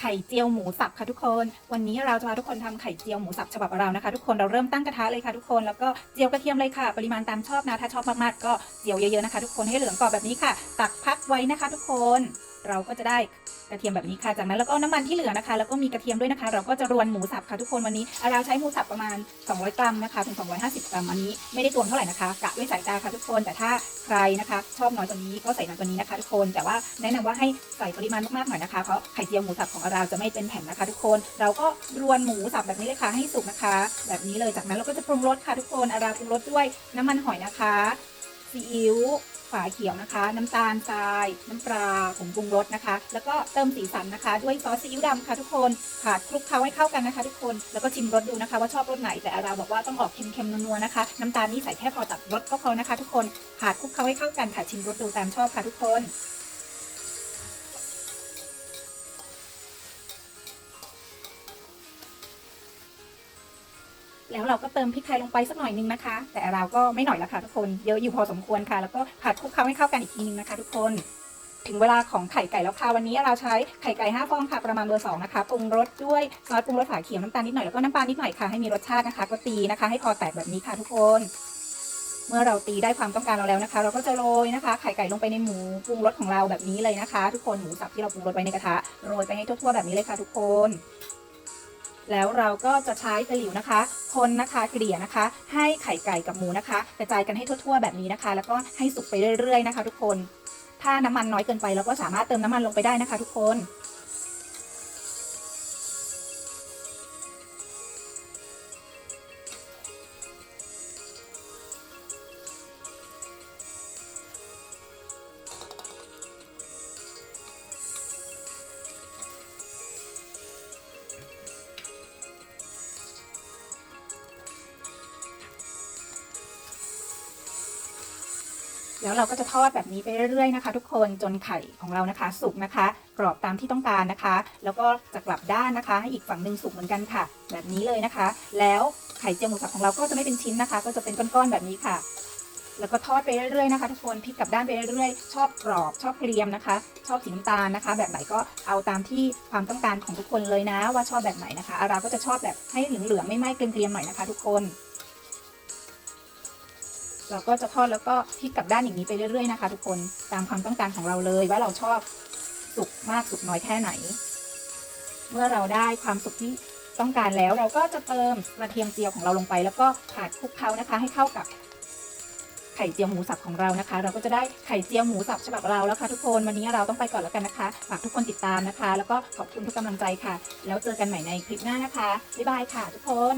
ไข่เจียวหมูสับค่ะทุกคน วันนี้เราจะพาทุกคนทำไข่เจียวหมูสับฉบับเรานะคะทุกคนเราเริ่มตั้งกระทะเลยค่ะทุกคนแล้วก็เจียวกระเทียมเลยค่ะ ปริมาณตามชอบนะถ้าชอบมากๆก็เจียวเยอะๆนะคะ ทุกคนให้เหลืองกรอบแบบนี้ค่ะ ตักพักไว้นะคะ ทุกคน เราก็จะได้กระเทียมแบบนี้ค่ะ จากนั้นแล้วก็น้ำมันที่เหลือนะคะ แล้วก็มีกระเทียมด้วยนะคะ เราก็จะรวนหมูสับค่ะทุกคนวันนี้เราใช้หมูสับประมาณ 200 กรัมนะคะถึง 250 กรัมอันนี้ไม่ได้ตวงเท่าไหร่นะคะกะด้วยสายตาค่ะทุกคน แต่ถ้าใครนะคะ ชอบน้อยกว่านี้ก็ใส่น้อยกว่านี้นะคะ ทุกคน แต่ว่าแนะนำว่าให้ใส่ปริมาณมากๆหน่อยนะคะ เพราะไข่เจียวหมูสับของเราจะไม่เป็นแผ่นนะคะ ทุกคน เราก็รวนหมูสับแบบนี้เลยค่ะให้สุกนะคะ แบบนี้เลย จากนั้นเราก็จะปรุงรสค่ะทุกคนอาราปรุงรสด้วยน้ำมันหอยนะคะซีอิ๊ว ฝาเขียวนะคะ น้ำตาลทราย น้ำปลาผงปรุงรสนะคะ แล้วก็เติมสีสันนะคะ ด้วยซอสซีอิ๊วดำค่ะทุกคนผัดคลุกเคล้าให้เข้ากันนะคะ ทุกคนแล้วก็ชิมรสดูนะคะ ว่าชอบรสไหนแต่เราบอกว่าต้องออกเค็มๆนัวๆนะคะน้ำตาลนี่ใส่แค่พอตัดรสก็พอนะคะ ทุกคนผัดคลุกเคล้าให้เข้ากันค่ะชิมรสดูตามชอบค่ะทุกคน แล้วเราก็เติมพริกไทยลงไปสักหน่อยนึงนะคะ แต่เราก็ไม่หน่อยละค่ะทุกคนเยอะอยู่พอสมควรค่ะ แล้วก็ผัดคลุกเคล้าให้เข้ากันอีกทีนึงนะคะ ทุกคนถึงเวลาของไข่ไก่แล้วค่ะวันนี้เราใช้ไข่ไก่5ฟองค่ะประมาณเบอร์สองนะคะปรุงรสด้วยซอสปรุงรสฝาเขียวน้ำตาลนิดหน่อยแล้วก็น้ำปลานิดหน่อยค่ะให้มีรสชาตินะคะก็ตีนะคะ ให้พอแตกแบบนี้ค่ะทุกคน เมื่อเราตีได้ความต้องการเราแล้วนะคะ เราก็จะโรยนะคะ ไข่ไก่ลงไปในหมูปรุงรสของเราแบบนี้เลยนะคะ ทุกคนหมูสับที่เราปรุงรสไว้ในกระทะโรยไปให้ทั่วๆแบบนี้เลยค่ะ ทุกคน แล้วเราก็จะใช้ตะหลิวนะคะ คนนะคะเกลี่ยนะคะ ให้ไข่ไก่กับหมูนะคะกระจายกันให้ทั่ว ๆ แบบนี้นะคะ แล้วก็ให้สุกไปเรื่อยๆนะคะ ทุกคน ถ้าน้ำมันน้อยเกินไปเราก็สามารถเติมน้ำมันลงไปได้นะคะ ทุกคน แล้วเราก็จะทอดแบบนี้ไปเรื่อยๆนะคะ ทุกคนจนไข่ของเรานะคะ สุกนะคะ กรอบตามที่ต้องการนะคะ แล้วก็จะกลับด้านนะคะ ให้อีกฝั่งหนึ่งสุกเหมือนกันค่ะ แบบนี้เลยนะคะ แล้วไข่เจียวหมูสับของเราก็จะไม่เป็นชิ้นนะคะ ก็จะเป็นก้อนๆแบบนี้ค่ะ แล้วก็ทอดไปเรื่อยๆนะคะ ทุกคนพลิกกลับด้านไปเรื่อยๆ ชอบกรอบชอบเกรียมนะคะ ชอบสีน้ำตาลนะคะ แบบไหนก็เอาตามที่ความต้องการของทุกคนเลยนะ ว่าชอบแบบไหนนะคะอาราก็จะชอบแบบให้เหลืองๆไม่ไหม้เกรียมๆหน่อยนะคะ ทุกคน เราก็จะทอดแล้วก็พลิกกลับด้านอย่างนี้ไปเรื่อยๆนะคะ ทุกคนตามความต้องการของเราเลย ว่าเราชอบสุกมากสุกน้อยแค่ไหน เมื่อเราได้ความสุกที่ต้องการแล้ว เราก็จะเติมกระเทียมเจียวของเราลงไป แล้วก็ผัดคลุกเคล้านะคะ ให้เข้ากับไข่เจียวหมูสับของเรานะคะ เราก็จะได้ไข่เจียวหมูสับฉบับเราแล้วค่ะทุกคนวันนี้เราต้องไปก่อนแล้วกันนะคะฝากทุกคนติดตามนะคะ แล้วก็ขอบคุณทุกกำลังใจค่ะ แล้วเจอกันใหม่ในคลิปหน้านะคะบ๊ายบายค่ะ ทุกคน